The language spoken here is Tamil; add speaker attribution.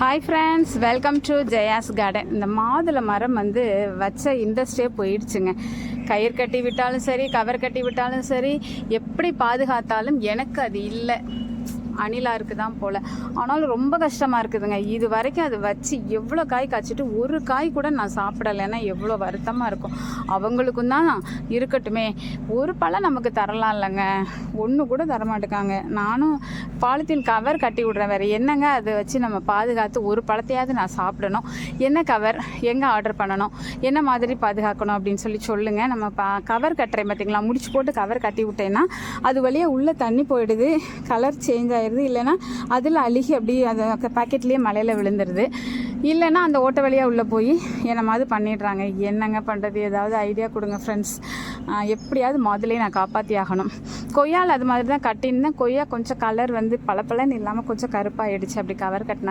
Speaker 1: Hi friends welcome to Jaya's garden இந்த மாதுளை மரம் வந்து வச்ச இன்ட்ரெஸ்டே போயிடுச்சுங்க. கயிறு கட்டி விட்டாலும் சரி கவர் கட்டி விட்டாலும் சரி எப்படி பாதுகாத்தாலும் எனக்கு அது இல்லை. அணிலாருக்கு தான் போல். ஆனாலும் ரொம்ப கஷ்டமாக இருக்குதுங்க. இது வரைக்கும் அது வச்சு எவ்வளோ காய் காய்ச்சிட்டு ஒரு காய் கூட நான் சாப்பிடலைன்னா எவ்வளோ வருத்தமாக இருக்கும். அவங்களுக்கும் தான் இருக்கட்டுமே. ஒரு பழம் நமக்கு தரலாம் இல்லைங்க. ஒன்று கூட தரமாட்டேக்காங்க. நானும் பாலித்தீன் கவர் கட்டி விட்றேன் வேறு. என்னங்க அதை வச்சு நம்ம பாதுகாத்து ஒரு பழத்தையாவது நான் சாப்பிடணும்? என்ன கவர் எங்கே ஆர்டர் பண்ணணும்? என்ன மாதிரி பாதுகாக்கணும் அப்படின்னு சொல்லி சொல்லுங்கள் நம்ம பா கவர் கட்டுறேன் பார்த்தீங்களா முடிச்சு போட்டு கவர் கட்டி விட்டேன்னா அது வழியாக உள்ளே தண்ணி போயிடுது. கலர் சேஞ்ச் ஆயிடுது இல்லைன்னா அதில் அழுகி அப்படியே அந்த பாக்கெட்லேயே மலையில் விழுந்துருது. இல்லைன்னா அந்த ஓட்ட வழியாக உள்ளே போய் என்னமாவது பண்ணிடுறாங்க. என்னங்க பண்ணுறது ஏதாவது ஐடியா கொடுங்க ஃப்ரெண்ட்ஸ் எப்படியாவது முதலே நான் காப்பாற்றி ஆகணும். கொய்யால் அது மாதிரி தான் கட்டின்னு கொய்யா கொஞ்சம் கலர் வந்து பளபளன்னு இல்லாமல் கொஞ்சம் கருப்பாகிடுச்சு அப்படி கவர் கட்டினா